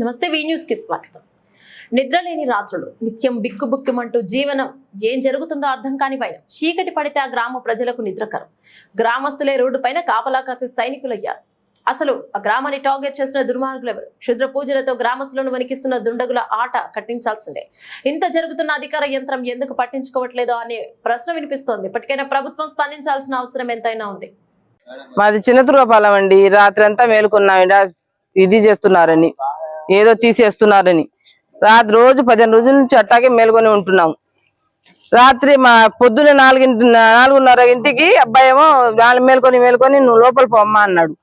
నమస్తే వీ న్యూస్కి స్వాగతం. నిద్రలేని రాత్రులు నిత్యం బిక్కుబుక్కుమంటూ జీవనం ఏం జరుగుతుందో అర్థం కాని పైన చీకటి పడితే ఆ గ్రామ ప్రజలకు నిద్రకరం గ్రామస్తులే రోడ్డు పైన కాపలా కాచే సైనికులయ్యారు. అసలు ఆ గ్రామాన్ని టార్గెట్ చేసిన దుర్మార్గులు ఎవరు? క్షుద్ర పూజలతో గ్రామస్తులను వణికిస్తున్న దుండగుల ఆట కట్టించాల్సిందే. ఇంత జరుగుతున్న అధికార యంత్రం ఎందుకు పట్టించుకోవట్లేదో అనే ప్రశ్న వినిపిస్తోంది. ఇప్పటికైనా ప్రభుత్వం స్పందించాల్సిన అవసరం ఎంతైనా ఉంది. మాది చిన్న చిన్నతురపాలెం అండి. రాత్రి అంతా మేలుకున్నామండి ఇది చేస్తున్నారని. ఏదో తీసేస్తున్నారని. రాత్రి రోజు పదిహేను రోజుల నుంచి అట్టాగే మేలుకొని ఉంటున్నాం. రాత్రి మా పొద్దున్న నాలుగింటి నాలుగున్నర ఇంటికి అబ్బాయి ఏమో వాళ్ళు మేలుకొని మేలుకొని నువ్వు లోపల పొమ్మా అన్నాడు.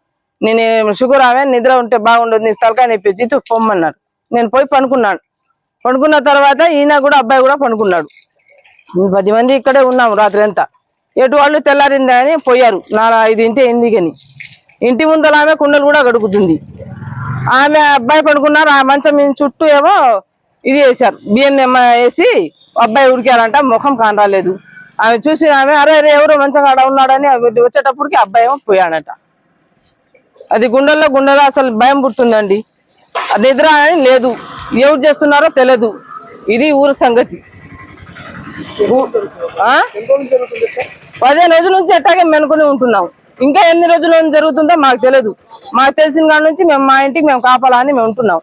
నేను షుగర్ ఆమె నిద్ర ఉంటే బాగుండదు నీ తలకాయ నొప్పి ఇటు పొమ్మన్నాడు. నేను పోయి పనుకున్నాను. పనుకున్న తర్వాత ఈయన కూడా అబ్బాయి కూడా పనుకున్నాడు. పది మంది ఇక్కడే ఉన్నాము రాత్రి అంతా. ఎటు వాళ్ళు తెల్లారిందా అని పోయారు. నాలుగు ఐదు ఇంటి అయింది కానీ ఇంటి ముందర ఆమె కుండలు కూడా గడుగుతుంది ఆమె అబ్బాయి పడుకున్నారు ఆ మంచం మేము చుట్టూ ఏమో ఇది వేశారు బిఎన్ఎం వేసి అబ్బాయి ఉడికారంట ముఖం కానరాలేదు. ఆమె చూసి ఆమె అరే అరే ఎవరో మంచం కాడ ఉన్నాడని వచ్చేటప్పటికి అబ్బాయి ఏమో పోయాడట. అది గుండెల్లో గుండెలో అసలు భయం పుట్టిందండి అది నిద్ర అని లేదు. ఎవరు చేస్తున్నారో తెలియదు ఇది ఊరు సంగతి. పదిహేను రోజుల నుంచి ఎట్టాగే మెనుకొని ఉంటున్నాం. ఇంకా ఎన్ని రోజుల నుంచి జరుగుతుందో మాకు తెలియదు మాకు తెలిసిన కాడ నుంచి మేము మా ఇంటికి మేము కాపాలా అని మేము ఉంటున్నాం.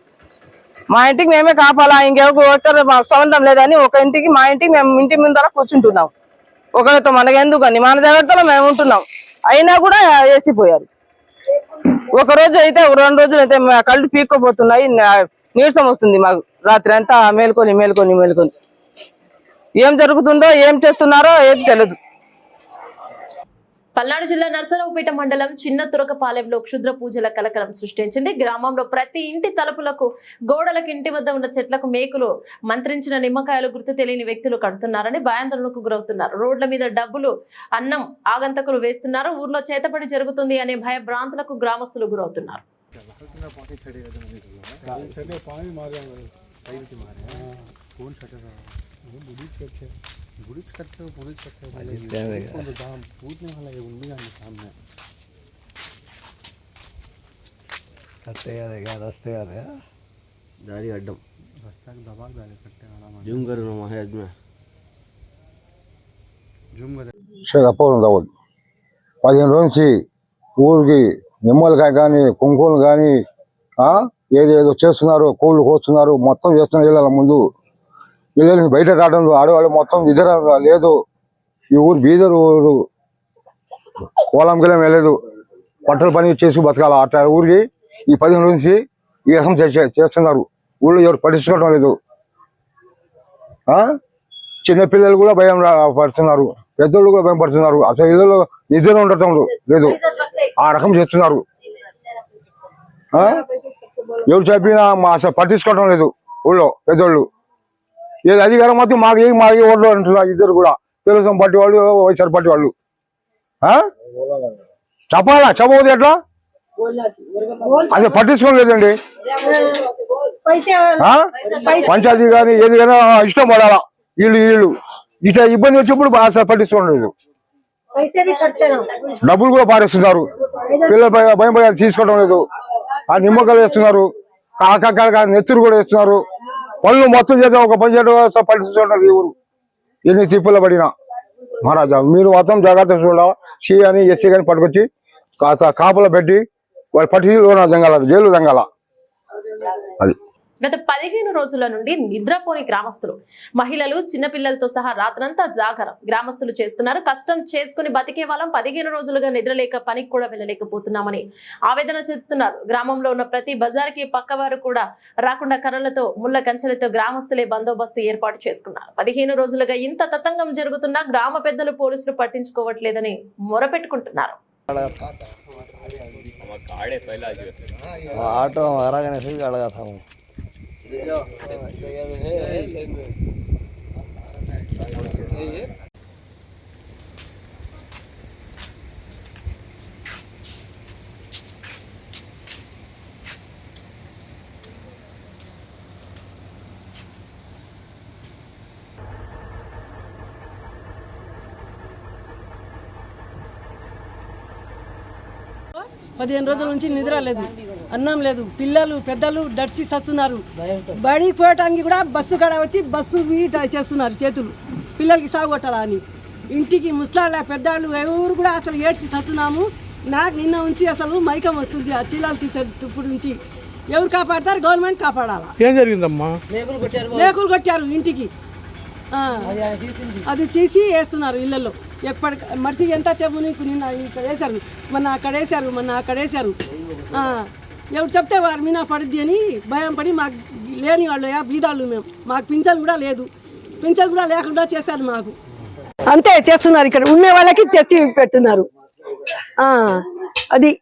మా ఇంటికి మేమే కాపాలా ఇంకెవరు మాకు సంబంధం లేదని ఒక ఇంటికి మా ఇంటికి మేము ఇంటి ముందర కూర్చుంటున్నాం. ఒకరితో మనకెందుకని మన దగ్గరతో మేము ఉంటున్నాం. అయినా కూడా వేసిపోయారు. ఒక రోజు అయితే రెండు రోజులు అయితే మా కళ్ళు పీక్కోపోతున్నాయి నీరసం వస్తుంది మాకు. రాత్రి అంతా మేల్కొని మేల్కొని మేల్కొని. ఏం జరుగుతుందో ఏం చేస్తున్నారో ఏం తెలియదు. పల్నాడు జిల్లా నర్సరావుపేట మండలం చిన్న తురకపాలెంలో క్షుద్ర పూజల కలకలం సృష్టించింది గ్రామంలో ప్రతి ఇంటి తలుపులకు గోడలకు ఇంటి వద్ద ఉన్న చెట్లకు మేకులు మంత్రించిన నిమ్మకాయలు గుర్తు తెలియని వ్యక్తులు కడుతున్నారని భయాందోళనకు గురవుతున్నారు రోడ్ల మీద డబ్బులు అన్నం ఆగంతకులు వేస్తున్నారు ఊర్లో చేతపడి జరుగుతుంది అనే భయభ్రాంతులకు గ్రామస్తులు గురవుతున్నారు चले पानी मार जाएंगे टाइम की मारे हाँ कौन सटेगा वो बुढ़ी करते बुढ़ी करते हो बुढ़ी करते हो कौन तो दाम पूछने वाला है उनमें आने सामने रस्ते आ रहे रस्ते आ रहे దారి అడ్డం रास्ता के दबा डाले करते हैं आराम జూమ్ కరు మా హెడ్ మే जूम कर శ్రీకాకుళం తవ్వదు పదిహేను రోజు నుంచి ఊరికి నిమ్మలకాయ కానీ కుంకుమలు కానీ ఏదేదో చేస్తున్నారు కోళ్ళు కోస్తున్నారు మొత్తం చేస్తున్నారు ఇళ్ళ ముందు పిల్లలకి బయట రావడం ఆడవాళ్ళు మొత్తం నిద్ర లేదు. ఈ ఊరు బీదరు ఊరు. పొలం గిలం వెళ్ళలేదు బట్టల పని చేసి బతకాలి. అట్లా ఊరికి ఈ పదిహేను నుంచి ఈ రకం చేసే- చేస్తున్నారు. ఊళ్ళో ఎవరు పట్టించుకోవడం లేదు. ఆ? చిన్న పిల్లలు కూడా భయం పడుతున్నారు. పెద్దోళ్ళు కూడా భయం పడుతున్నారు. అసలు ఇళ్ళలో నిద్ర ఉండటం లేదు. ఆ రకం చేస్తున్నారు. ఆ? ఎవరు చెప్పినా మా అసలు పట్టించుకోవటం లేదు ఊళ్ళో పెద్దోళ్ళు. ఏది అధికారం మొత్తం మాకు ఏం మాకు ఓట్లు అంటున్నారు ఇద్దరు కూడా. తెలుగుదేశం పార్టీ వాళ్ళు వైఎస్ఆర్ పార్టీ వాళ్ళు. చెప్పాలా? చెప్పబోదు ఎట్లా? అది పట్టించుకోలేదండి పంచాయతీ కానీ ఏది కానీ ఇష్టం పడాలా? వీళ్ళు వీళ్ళు. ఇట్లా ఇబ్బంది వచ్చినప్పుడు అసలు పట్టించుకోలేదు డబ్బులు కూడా పారేస్తున్నారు. పిల్లలపై భయం భయాలు తీసుకోవడం లేదు. ఆ నిమ్మకాయలు వేస్తున్నారు. కాకరకాయ నెత్తురు కూడా వేస్తున్నారు. పనులు మొత్తం చేస్తే ఒక పని చేయడం పరిస్థితి చూడాలి ఈ ఊరు. ఎన్ని తిప్పులు పడినా. మహారాజా మీరు మొత్తం జాగ్రత్త చూడాలి. సి అని ఎస్సీ కానీ పట్టుకొచ్చి కాస్త కాపలా పెట్టి వాళ్ళు పట్టి జంగాల జైలు జంగాల. అది. గత పదిహేను రోజుల నుండి నిద్రపోని గ్రామస్తులు మహిళలు చిన్నపిల్లలతో సహా రాత్రంతా జాగరం గ్రామస్తులు చేస్తున్నారు కష్టం చేసుకుని బతికే వాళ్ళం పదిహేను రోజులుగా నిద్రలేక పనికి కూడా వెళ్ళలేకపోతున్నామని ఆవేదన చెందుతున్నారు గ్రామంలో ఉన్న ప్రతి బజార్కి పక్కవారు కూడా రాకుండా కర్రలతో ముళ్ళ కంచెలతో గ్రామస్తులే బందోబస్తు ఏర్పాటు చేసుకున్నారు పదిహేను రోజులుగా ఇంత తతంగం జరుగుతున్నా గ్రామ పెద్దలు పోలీసులు పట్టించుకోవట్లేదని మొరపెట్టుకుంటున్నారు ऑटो हमारा का नहीं गाड़ा था वो పదిహేను రోజుల నుంచి నిద్ర లేదు అన్నం లేదు. పిల్లలు పెద్దలు దర్శి వస్తున్నారు. బడికి పోయటానికి కూడా బస్సు కాడ వచ్చి బస్సు వీట చేస్తున్నారు చేతులు. పిల్లలకి సాగు కొట్టాలా అని. ఇంటికి ముసలాళ్ళ పెద్దాళ్ళు ఎవరు కూడా అసలు ఏడ్చి సస్తున్నాము నాకు నిన్న ఉంచి అసలు మైకం వస్తుంది. ఆ చీలాలు తీసే ఇప్పుడు నుంచి ఎవరు కాపాడతారు? గవర్నమెంట్ కాపాడాలా? ఏం జరిగిందమ్మా? లేకులు కొట్టారు ఇంటికి. ఆ, అది తీసి వేస్తున్నారు ఇళ్ళల్లో ఎప్పటి మనిషి ఎంత చెప్పు నీకు నిన్న ఇక్కడ వేశారు. మొన్న అక్కడ వేశారు మొన్న అక్కడ వేశారు. ఆ, ఎవరు చెప్తే వారి మీద పడుద్ది అని భయం పడి మాకు లేని వాళ్ళు యా బీదాళ్ళు మేము. మాకు పింఛన్ కూడా లేదు. పింఛన్ కూడా లేకుండా చేశారు మాకు. అంతే చేస్తున్నారు ఇక్కడ. ఉండే వాళ్ళకి తెచ్చి పెట్టున్నారు. ఆ, అది